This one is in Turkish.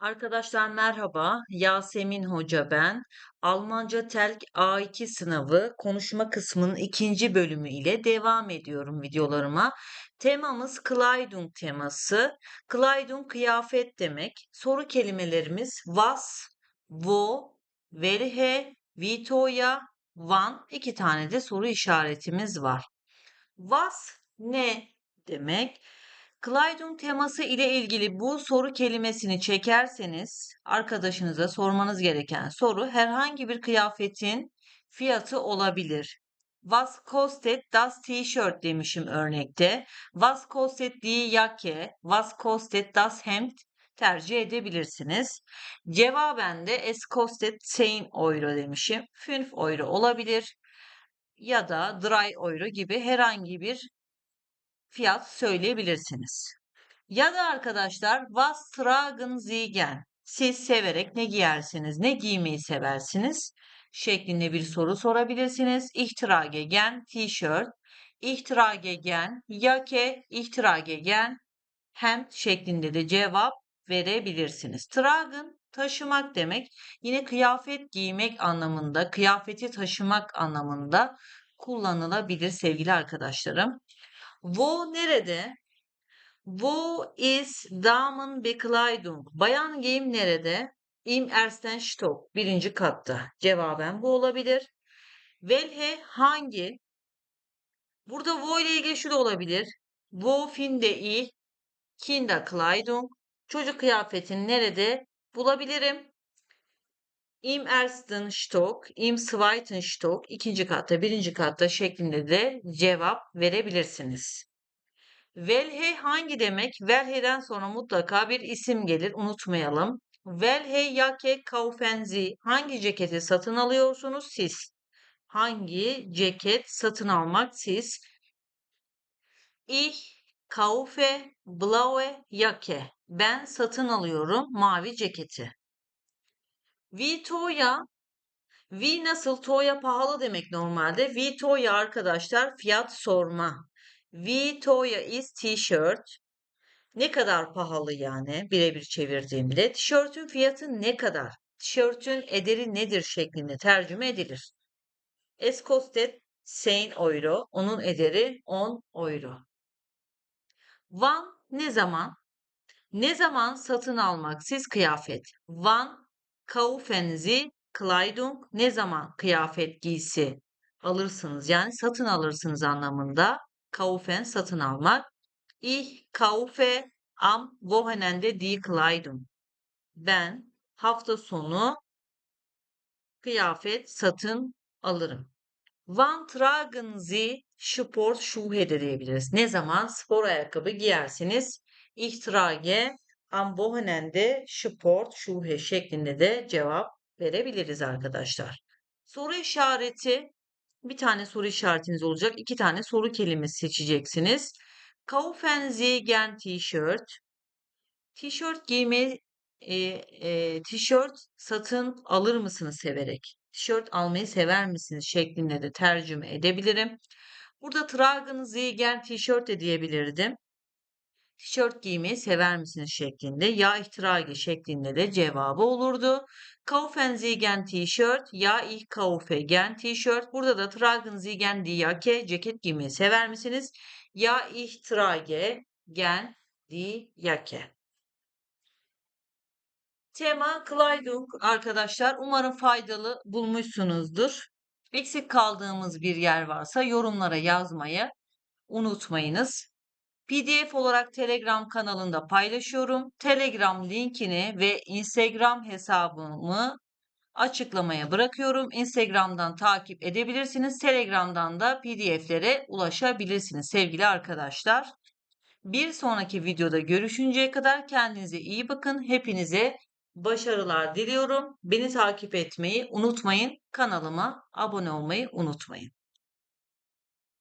Arkadaşlar merhaba. Yasemin Hoca ben. Almanca Telk A2 sınavı konuşma kısmının ikinci bölümü ile devam ediyorum videolarıma. Temamız Kleidung teması. Kleidung kıyafet demek. Soru kelimelerimiz was, wo, welche, Vitoya, wann. İki tane de soru işaretimiz var. Was ne demek? Kleidung teması ile ilgili bu soru kelimesini çekerseniz arkadaşınıza sormanız gereken soru herhangi bir kıyafetin fiyatı olabilir. Was kostet das T-shirt demişim örnekte. Was kostet die Jacke, was kostet das Hemd tercih edebilirsiniz. Cevaben de es kostet 10 euro demişim. 5 euro olabilir ya da dry euro gibi herhangi bir fiyat söyleyebilirsiniz. Ya da arkadaşlar was tragen Sie? Siz severek ne giyersiniz, ne giymeyi seversiniz? şeklinde bir soru sorabilirsiniz. Ich trage gern t-shirt, gern Jacke, ich trage gern Hemd şeklinde de cevap verebilirsiniz. Tragen taşımak demek. Yine kıyafet giymek anlamında, kıyafeti taşımak anlamında kullanılabilir sevgili arkadaşlarım. Wo nerede? Wo ist Damenbekleidung? Bayan giyim nerede? Im ersten Stock. Birinci katta. Cevaben bu olabilir. Welche hangi? Burada wo ile ilgili şu da olabilir. Wo finde ich Kinderkleidung? Çocuk kıyafetini nerede bulabilirim? Im ersten Stock, im zweiten Stock, ikinci katta, birinci katta şeklinde de cevap verebilirsiniz. Welche hangi demek? Welche'den sonra mutlaka bir isim gelir, unutmayalım. Welche Jacke kaufen Sie? Hangi ceketi satın alıyorsunuz siz? Hangi ceket satın almak siz? Ich kaufe blaue Jacke. Ben satın alıyorum mavi ceketi. Vitoya V nasıl? Toya pahalı demek normalde. Vitoya arkadaşlar fiyat sorma. Vitoya is t-shirt. Ne kadar pahalı yani birebir çevirdiğimde. Tişörtün fiyatı ne kadar? Tişörtün ederi nedir şeklinde tercüme edilir. Es kostet 10 euro. Onun ederi 10 euro. Wann ne zaman? Ne zaman satın almak siz kıyafet? Wann kaufen Sie Kleidung? Ne zaman kıyafet giysi alırsınız? Yani satın alırsınız anlamında. Kaufen satın almak. Ich kaufe am Wochenende die Kleidung. Ben hafta sonu kıyafet satın alırım. Wann tragen Sie Sportschuhe de diyebiliriz. Ne zaman spor ayakkabı giyersiniz? Ich trage am Wochenende Sportschuhe şeklinde de cevap verebiliriz arkadaşlar. Soru işareti bir tane soru işaretiniz olacak. iki tane soru kelimesi seçeceksiniz. Kaufen Sie gern T-shirt. Tişört giymeyi e, e, tişört satın alır mısınız severek? Tişört almayı sever misiniz şeklinde de tercüme edebilirim. Burada tragen Sie gern tişört de diyebilirdim. Tişört giymeyi sever misiniz şeklinde ya ihtirage şeklinde de cevabı olurdu. Kaufen Sie gern T-shirt ya ich kaufe gern T-shirt. Burada da tragen Sie gern die Jacke ceket giymeyi sever misiniz? Ya ich trage gern die Jacke. Tema Kleidung arkadaşlar. Umarım faydalı bulmuşsunuzdur. Eksik kaldığımız bir yer varsa yorumlara yazmayı unutmayınız. PDF olarak Telegram kanalında paylaşıyorum. Telegram linkini ve Instagram hesabımı açıklamaya bırakıyorum. Instagram'dan takip edebilirsiniz. Telegram'dan da PDF'lere ulaşabilirsiniz sevgili arkadaşlar. Bir sonraki videoda görüşünceye kadar kendinize iyi bakın. Hepinize başarılar diliyorum. Beni takip etmeyi unutmayın. Kanalıma abone olmayı unutmayın.